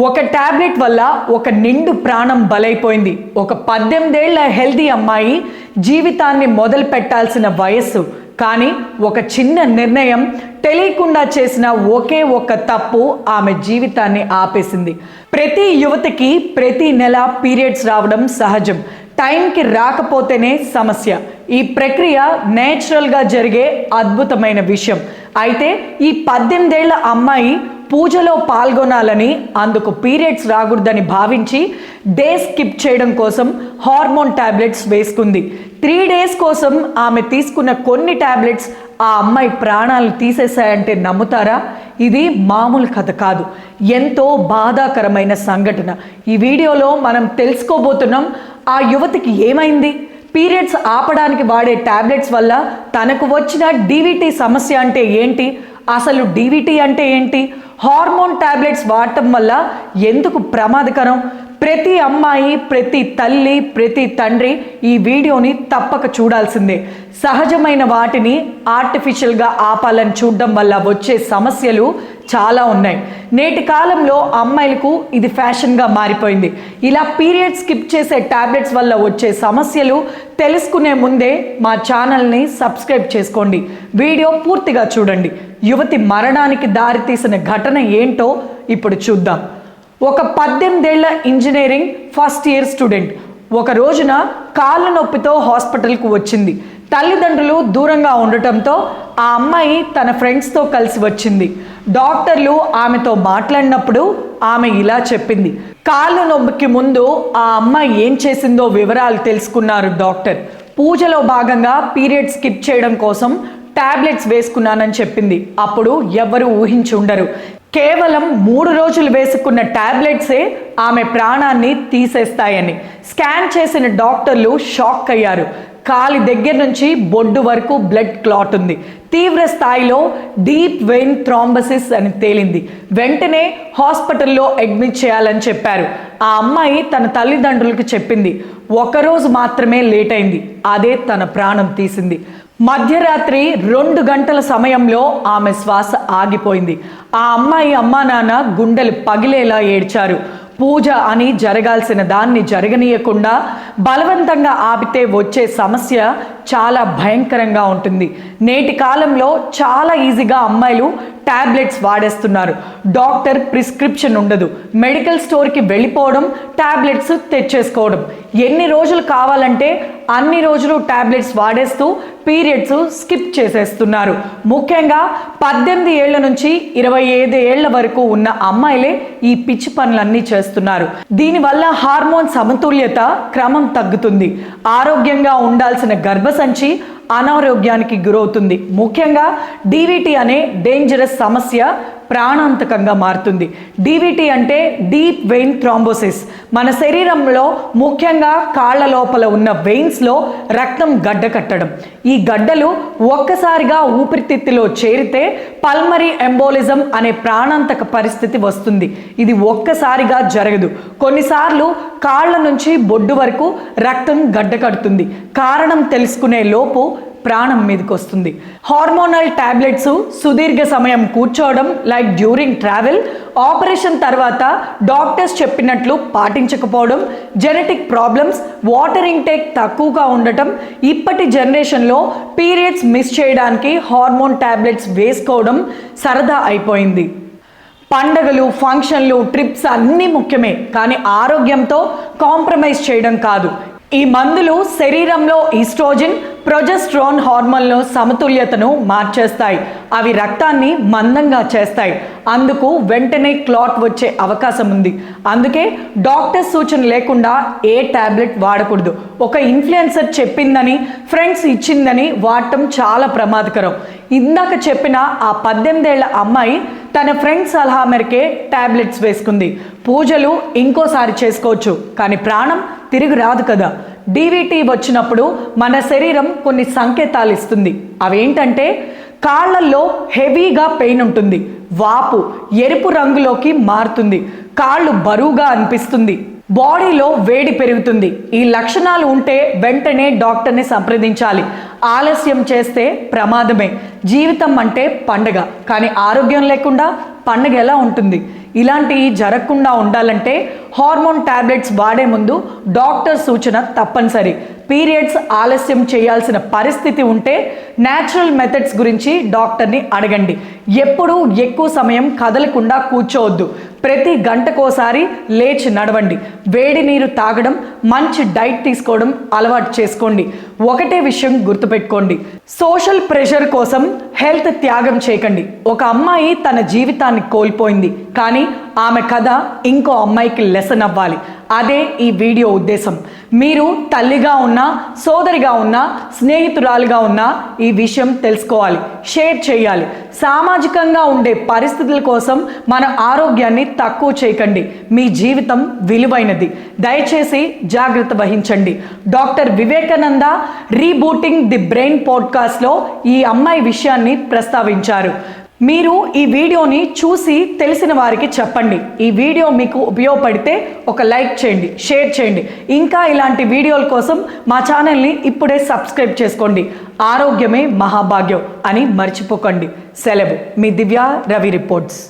ఒక టాబ్లెట్ వల్ల ఒక నిండు ప్రాణం బలైపోయింది. ఒక పద్దెనిమిదేళ్ళ హెల్దీ అమ్మాయి జీవితాన్ని మొదలు పెట్టాల్సిన వయస్సు. కానీ ఒక చిన్న నిర్ణయం తెలియకుండా చేసిన ఒకే ఒక్క తప్పు ఆమె జీవితాన్ని ఆపేసింది. ప్రతి యువతికి ప్రతి నెల పీరియడ్స్ రావడం సహజం. టైంకి రాకపోతేనే సమస్య. ఈ ప్రక్రియ నేచురల్గా జరిగే అద్భుతమైన విషయం. అయితే ఈ పద్దెనిమిదేళ్ళ అమ్మాయి పూజలో పాల్గొనాలని అందుకు పీరియడ్స్ రాకూడదని భావించి డే స్కిప్ చేయడం కోసం హార్మోన్ టాబ్లెట్స్ వేసుకుంది. త్రీ డేస్ కోసం ఆమె తీసుకున్న కొన్ని టాబ్లెట్స్ ఆ అమ్మాయి ప్రాణాలు తీసేశాయంటే నమ్ముతారా? ఇది మామూలు కథ కాదు. ఎంతో బాధాకరమైన సంఘటన. ఈ వీడియోలో మనం తెలుసుకోబోతున్నాం ఆ యువతికి ఏమైంది? పీరియడ్స్ ఆపడానికి వాడే టాబ్లెట్స్ వల్ల తనకు వచ్చిన డీవీటీ సమస్య అంటే ఏంటి? అసలు డీవిటీ అంటే ఏంటి? హార్మోన్ టాబ్లెట్స్ వాడటం వల్ల ఎందుకు ప్రమాదకరం? ప్రతి అమ్మాయి ప్రతి తల్లి ప్రతి తండ్రి ఈ వీడియోని తప్పక చూడాల్సిందే. సహజమైన వాటిని ఆర్టిఫిషియల్గా ఆపాలని చూడడం వల్ల వచ్చే సమస్యలు చాలా ఉన్నాయి. నేటి కాలంలో అమ్మాయిలకు ఇది ఫ్యాషన్గా మారిపోయింది. ఇలా పీరియడ్ స్కిప్ చేసే టాబ్లెట్స్ వల్ల వచ్చే సమస్యలు తెలుసుకునే ముందే మా ఛానల్ని సబ్స్క్రైబ్ చేసుకోండి. వీడియో పూర్తిగా చూడండి. యువతి మరణానికి దారితీసిన ఘటన ఏంటో ఇప్పుడు చూద్దాం. ఒక పద్దెనిమిదేళ్ళ ఇంజనీరింగ్ ఫస్ట్ ఇయర్ స్టూడెంట్. ఒక రోజున కాళ్ళ నొప్పితో హాస్పిటల్కు వచ్చింది. తల్లిదండ్రులు దూరంగా ఉండటంతో ఆ అమ్మాయి తన ఫ్రెండ్స్తో కలిసి వచ్చింది. డాక్టర్లు ఆమెతో మాట్లాడినప్పుడు ఆమె ఇలా చెప్పింది. కాళ్ళు నొప్పికి ముందు ఆ అమ్మాయి ఏం చేసిందో వివరాలు తెలుసుకున్నారు డాక్టర్. పూజలో భాగంగా పీరియడ్ స్కిప్ చేయడం కోసం టాబ్లెట్స్ వేసుకున్నానని చెప్పింది. అప్పుడు ఎవ్వరూ ఊహించి ఉండరు. కేవలం మూడు రోజులు వేసుకున్న టాబ్లెట్సే ఆమె ప్రాణాన్ని తీసేస్తాయని. స్కాన్ చేసిన డాక్టర్లు షాక్ అయ్యారు. కాలి దగ్గర నుంచి బొడ్డు వరకు బ్లడ్ క్లాట్ ఉంది. తీవ్ర స్థాయిలో డీప్ వెయిన్ థ్రాంబసిస్ అని తేలింది. వెంటనే హాస్పిటల్లో అడ్మిట్ చేయాలని చెప్పారు. ఆ అమ్మాయి తన తల్లిదండ్రులకు చెప్పింది. ఒకరోజు మాత్రమే లేట్ అయింది. అదే తన ప్రాణం తీసింది. మధ్యరాత్రి రెండు గంటల సమయంలో ఆమె శ్వాస ఆగిపోయింది. ఆ అమ్మాయి అమ్మా నాన్న గుండెలు పగిలేలా ఏడ్చారు. పూజ అని జరగాల్సిన దాన్ని జరగనీయకుండా బలవంతంగా ఆపితే వచ్చే సమస్య చాలా భయంకరంగా ఉంటుంది. నేటి కాలంలో చాలా ఈజీగా అమ్మాయిలు ట్యాబ్లెట్స్ వాడేస్తున్నారు. డాక్టర్ ప్రిస్క్రిప్షన్ ఉండదు. మెడికల్ స్టోర్కి వెళ్ళిపోవడం ట్యాబ్లెట్స్ తెచ్చేసుకోవడం. ఎన్ని రోజులు కావాలంటే అన్ని రోజులు ట్యాబ్లెట్స్ వాడేస్తూ పీరియడ్స్ స్కిప్ చేసేస్తున్నారు. ముఖ్యంగా పద్దెనిమిది ఏళ్ళ నుంచి ఇరవై ఐదు ఏళ్ళ వరకు ఉన్న అమ్మాయిలే ఈ పిచ్చి పనులన్నీ చేస్తున్నారు. దీనివల్ల హార్మోన్ సమతుల్యత క్రమం తగ్గుతుంది. ఆరోగ్యంగా ఉండాల్సిన సంచి అనారోగ్యానికి గురవుతుంది. ముఖ్యంగా డీవీటీ అనే డేంజరస్ సమస్య ప్రాణాంతకంగా మారుతుంది. డీవీటీ అంటే డీప్ వెయిన్ థ్రాంబోసిస్ మన శరీరంలో ముఖ్యంగా కాళ్ళ లోపల ఉన్న వెయిన్స్లో రక్తం గడ్డ కట్టడం. ఈ గడ్డలు ఒక్కసారిగా ఊపిరితిత్తులో చేరితే పల్మరీ ఎంబోలిజం అనే ప్రాణాంతక పరిస్థితి వస్తుంది. ఇది ఒక్కసారిగా జరగదు. కొన్నిసార్లు కాళ్ళ నుంచి బొడ్డు వరకు రక్తం గడ్డ కడుతుంది. కారణం తెలుసుకునే లోపు ప్రాణం మీదకి వస్తుంది హార్మోనల్ టాబ్లెట్స్ సుదీర్ఘ సమయం కూర్చోవడం లైక్ డ్యూరింగ్ ట్రావెల్ ఆపరేషన్ తర్వాత డాక్టర్స్ చెప్పినట్లు పాటించకపోవడం జెనెటిక్ ప్రాబ్లమ్స్ వాటర్ ఇంటేక్ తక్కువగా ఉండటం ఇప్పటి జనరేషన్లో పీరియడ్స్ మిస్ చేయడానికి హార్మోన్ టాబ్లెట్స్ వేసుకోవడం సరదా అయిపోయింది. పండగలు ఫంక్షన్లు ట్రిప్స్ అన్నీ ముఖ్యమే కానీ ఆరోగ్యంతో కాంప్రమైజ్ చేయడం కాదు. ఈ మందులు శరీరంలో ఈస్ట్రోజిన్ ప్రొజెస్ట్రోన్ హార్మోన్ల సమతుల్యతను మార్చేస్తాయి. అవి రక్తాన్ని మందంగా చేస్తాయి. అందుకు వెంటనే క్లాట్ వచ్చే అవకాశం ఉంది. అందుకే డాక్టర్ సూచన లేకుండా ఏ టాబ్లెట్ వాడకూడదు. ఒక ఇన్ఫ్లుయెన్సర్ చెప్పిందని ఫ్రెండ్స్ ఇచ్చిందని వాడటం చాలా ప్రమాదకరం. ఇందాక చెప్పిన ఆ పద్దెనిమిదేళ్ళ అమ్మాయి తన ఫ్రెండ్ సలహా మేరకే టాబ్లెట్స్ వేసుకుంది. పూజలు ఇంకోసారి చేసుకోవచ్చు కానీ ప్రాణం తిరిగి రాదు కదా. డీవీటీ వచ్చినప్పుడు మన శరీరం కొన్ని సంకేతాలు ఇస్తుంది. అవేంటంటే కాళ్ళల్లో హెవీగా పెయిన్ ఉంటుంది. వాపు ఎరుపు రంగులోకి మారుతుంది. కాళ్ళు బరువుగా అనిపిస్తుంది. బాడీలో వేడి పెరుగుతుంది. ఈ లక్షణాలు ఉంటే వెంటనే డాక్టర్ని సంప్రదించాలి. ఆలస్యం చేస్తే ప్రమాదమే. జీవితం అంటే పండగ. కానీ ఆరోగ్యం లేకుండా పండగ ఎలా ఉంటుంది? ఇలాంటివి జరగకుండా ఉండాలంటే హార్మోన్ టాబ్లెట్స్ వాడే ముందు డాక్టర్ సూచన తప్పనిసరి. పీరియడ్స్ ఆలస్యం చేయాల్సిన పరిస్థితి ఉంటే న్యాచురల్ మెథడ్స్ గురించి డాక్టర్ని అడగండి. ఎప్పుడూ ఎక్కువ సమయం కదలకుండా కూర్చోవద్దు. ప్రతి గంటకోసారి లేచి నడవండి. వేడి నీరు తాగడం మంచి డైట్ తీసుకోవడం అలవాటు చేసుకోండి. ఒకటే విషయం గుర్తుపెట్టుకోండి. సోషల్ ప్రెషర్ కోసం హెల్త్ త్యాగం చేయకండి. ఒక అమ్మాయి తన జీవితాన్ని కోల్పోయింది కానీ ఆమె కథ ఇంకో అమ్మాయికి లెసన్ అవ్వాలి. అదే ఈ వీడియో ఉద్దేశం. మీరు తల్లిగా ఉన్నా సోదరిగా ఉన్నా స్నేహితురాలుగా ఉన్నా ఈ విషయం తెలుసుకోవాలి షేర్ చేయాలి. సామాజికంగా ఉండే పరిస్థితుల కోసం మన ఆరోగ్యాన్ని తక్కువ చేయకండి. మీ జీవితం విలువైనది. దయచేసి జాగ్రత్త వహించండి. Doctor Vivekananda rebooting the brain పాడ్కాస్ట్లో ఈ అమ్మాయి విషయాన్ని ప్రస్తావించారు. మీరు ఈ వీడియోని చూసి తెలిసిన వారికి చెప్పండి. ఈ వీడియో మీకు ఉపయోగపడితే ఒక లైక్ చేయండి షేర్ చేయండి. ఇంకా ఇలాంటి వీడియోల కోసం మా ఛానల్ని ఇప్పుడే సబ్స్క్రైబ్ చేసుకోండి. ఆరోగ్యమే మహాభాగ్యం అని మర్చిపోకండి. సెలవు. మీ దివ్య రవి రిపోర్ట్స్.